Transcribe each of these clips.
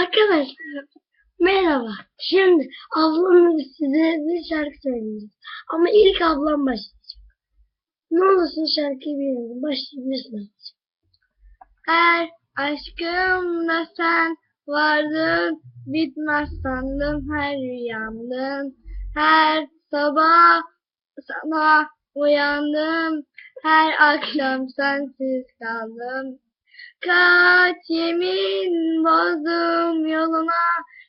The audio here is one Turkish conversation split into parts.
Arkadaşlar merhaba. Şimdi ablamla size bir şarkı söyleyeceğiz. Ama ilk ablam başlayacak. Ne olursun şarkıyı bilin. Başlayabilirsiniz. Her aşkımda sen vardın. Bitmez sandım her rüyamdın. Her sabah sana uyandım. Her akşam sensiz kaldım. Kaç yemin bozdum yoluna,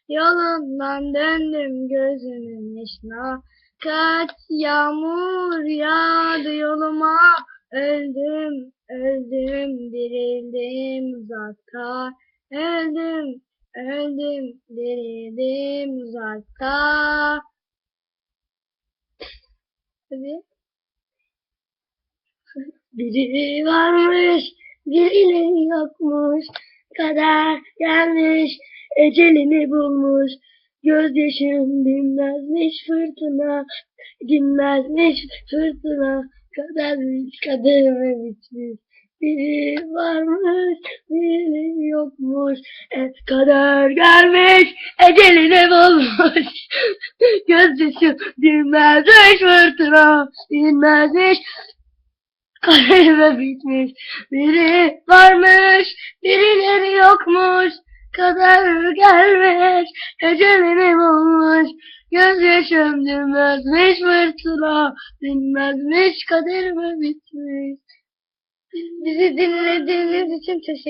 yolundan döndüm gözümün yaşına. Kaç yağmur yağdı yoluma, öldüm, öldüm, dirildim uzakta. Öldüm, öldüm, dirildim uzakta. Hadi. Biri varmış, birileri yokmuş. Kader gelmiş, ecelini bulmuş. Gözyaşım dinmezmiş fırtına, dinmezmiş fırtına. Kadermiş, kaderime bitmiş. Biri varmış, biri yokmuş. E, kader gelmiş, ecelini bulmuş. Gözyaşım dinmezmiş fırtına, dinmezmiş Kaderime bitmiş. Biri varmış, birileri yokmuş. Kader gelmiş, ecelini bulmuş. Gözyaşım dinmezmiş fırtına, dinmezmiş kaderime bitmiş. Bizi dinlediğiniz için teşekkür